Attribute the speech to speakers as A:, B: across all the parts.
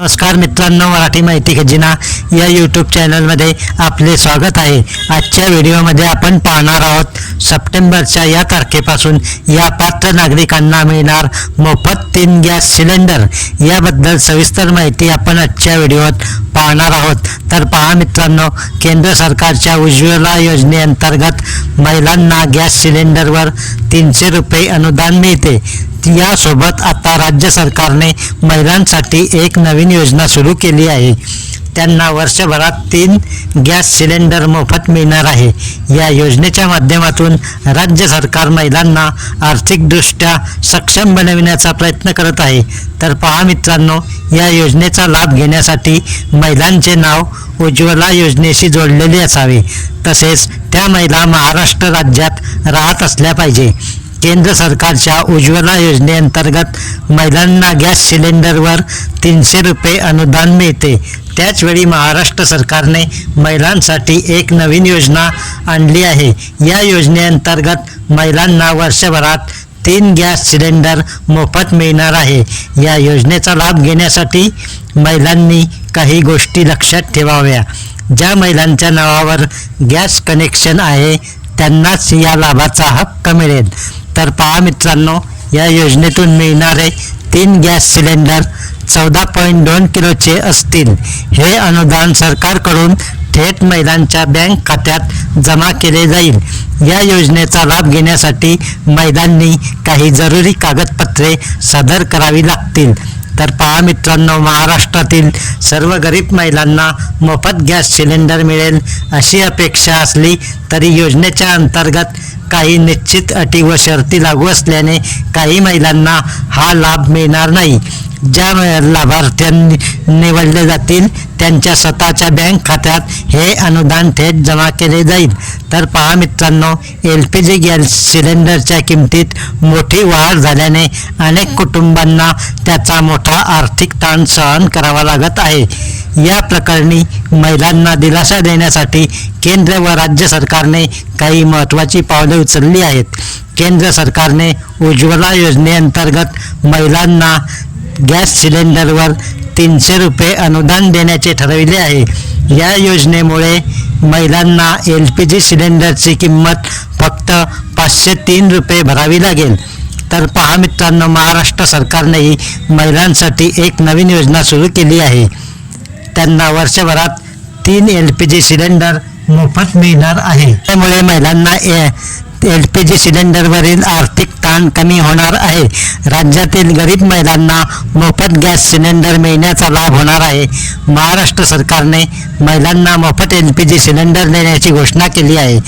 A: नमस्कार मित्रांनो मराठी माहिती खजिना या यूट्यूब चॅनलमध्ये आपले स्वागत आहे. आजच्या व्हिडिओमध्ये आपण पाहणार आहोत सप्टेंबरच्या या तारखेपासून या पात्र नागरिकांना मिळणार मोफत तीन गॅस सिलेंडर. याबद्दल सविस्तर माहिती आपण आजच्या व्हिडिओत पाहणार आहोत. तर पहा मित्रांनो केंद्र सरकारच्या उज्ज्वला योजनेअंतर्गत महिलांना गॅस सिलेंडरवर तीनशे रुपये अनुदान मिळते. यासोबत आता राज्य सरकारने महिलांसाठी एक नवीन योजना सुरू केली आहे. त्यांना वर्षभरात तीन गॅस सिलेंडर मोफत मिळणार आहे. या योजनेच्या माध्यमातून राज्य सरकार महिलांना आर्थिकदृष्ट्या सक्षम बनविण्याचा प्रयत्न करत आहे. तर पहा मित्रांनो या योजनेचा लाभ घेण्यासाठी महिलांचे नाव उज्ज्वला योजनेशी जोडलेले असावे. तसेच त्या महिला महाराष्ट्र राज्यात राहत असल्या पाहिजे. केंद्र सरकारच्या उज्ज्वला योजनेअंतर्गत महिलांना गॅस सिलेंडरवर तीनशे रुपये अनुदान मिळते. त्याचवेळी महाराष्ट्र सरकारने महिलांसाठी एक नवीन योजना आणली आहे. या योजनेअंतर्गत महिलांना वर्षभरात तीन गॅस सिलेंडर मोफत मिळणार आहे. या योजनेचा लाभ घेण्यासाठी महिलांनी काही गोष्टी लक्षात ठेवाव्या. ज्या महिलांच्या नावावर गॅस कनेक्शन आहे त्यांनाच या लाभाचा हक्क मिळेल. तर पहा मित्रांनो या योजनेतून मिळणारे तीन गॅस सिलेंडर चौदा पॉईंट दोन किलोचे असतील. हे अनुदान सरकारकडून थेट महिलांच्या बँक खात्यात जमा केले जाईल. या योजनेचा लाभ घेण्यासाठी महिलांनी काही जरुरी कागदपत्रे सादर करावी लागतील. तर पहा मित्रांनो महाराष्ट्रातील सर्व गरीब महिलांना मोफत गॅस सिलेंडर मिळेल अशी अपेक्षा असली तरी योजनेच्या अंतर्गत काही निश्चित अटी व शर्ती लागू असल्याने काही महिलांना हा लाभ मिळणार नाही. ज्या लाभार्थ्यांनी निवडले जातील त्यांच्या स्वतःच्या बँक खात्यात हे अनुदान थेट जमा केले जाईल. तर पहा मित्रांनो एल पी जी गॅस सिलेंडरच्या किमतीत मोठी वाढ झाल्याने अनेक कुटुंबांना त्याचा मोठा आर्थिक ताण सहन करावा लागत आहे. या प्रकरणी महिलांना दिलासा देण्यासाठी केंद्र व राज्य सरकारने काही महत्त्वाची पावले उचलली आहेत. केंद्र सरकारने उज्ज्वला योजनेअंतर्गत महिलांना गॅस सिलेंडरवर तीनशे रुपये अनुदान देण्याचे ठरविले आहे. या योजनेमुळे महिलांना एल पी जी सिलेंडरची किंमत फक्त पाचशे तीन रुपये भरावी लागेल. तर पहा मित्रांनो महाराष्ट्र सरकारनेही महिलांसाठी एक नवीन योजना सुरू केली आहे. त्यांना वर्षभरात तीन एल पी जी सिलेंडर मोफत मिळणार आहे. त्यामुळे महिलांना एल पी जी सिलेंडरवरील आर्थिक ताण कमी होणार आहे. राज्यातील गरीब महिलांना मोफत गॅस सिलेंडर मिळण्याचा लाभ होणार आहे. महाराष्ट्र सरकारने महिलांना मोफत एल पी जी सिलेंडर देण्याची घोषणा केली आहे.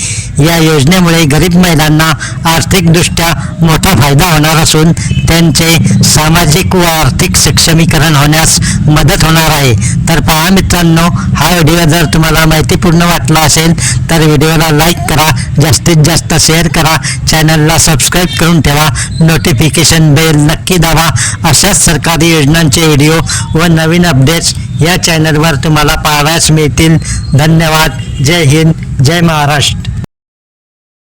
A: या योजनेमुळे गरीब महिलांना आर्थिकदृष्ट्या मोठा फायदा होणार असून त्यांचे सामाजिक व आर्थिक सक्षमीकरण होण्यास मदत होणार आहे. तर पहा मित्रांनो हा व्हिडिओ जर तुम्हाला माहितीपूर्ण वाटला असेल तर व्हिडिओला लाईक करा जास्तीत जास्त शेअर करा चॅनलला सबस्क्राईब करून ठेवा नोटिफिकेशन बेल नक्की दाबा. अशाच सरकारी योजनांचे व्हिडिओ व नवीन अपडेट्स या चॅनलवर तुम्हाला पाहावयास मिळतील. धन्यवाद. जय हिंद जय महाराष्ट्र.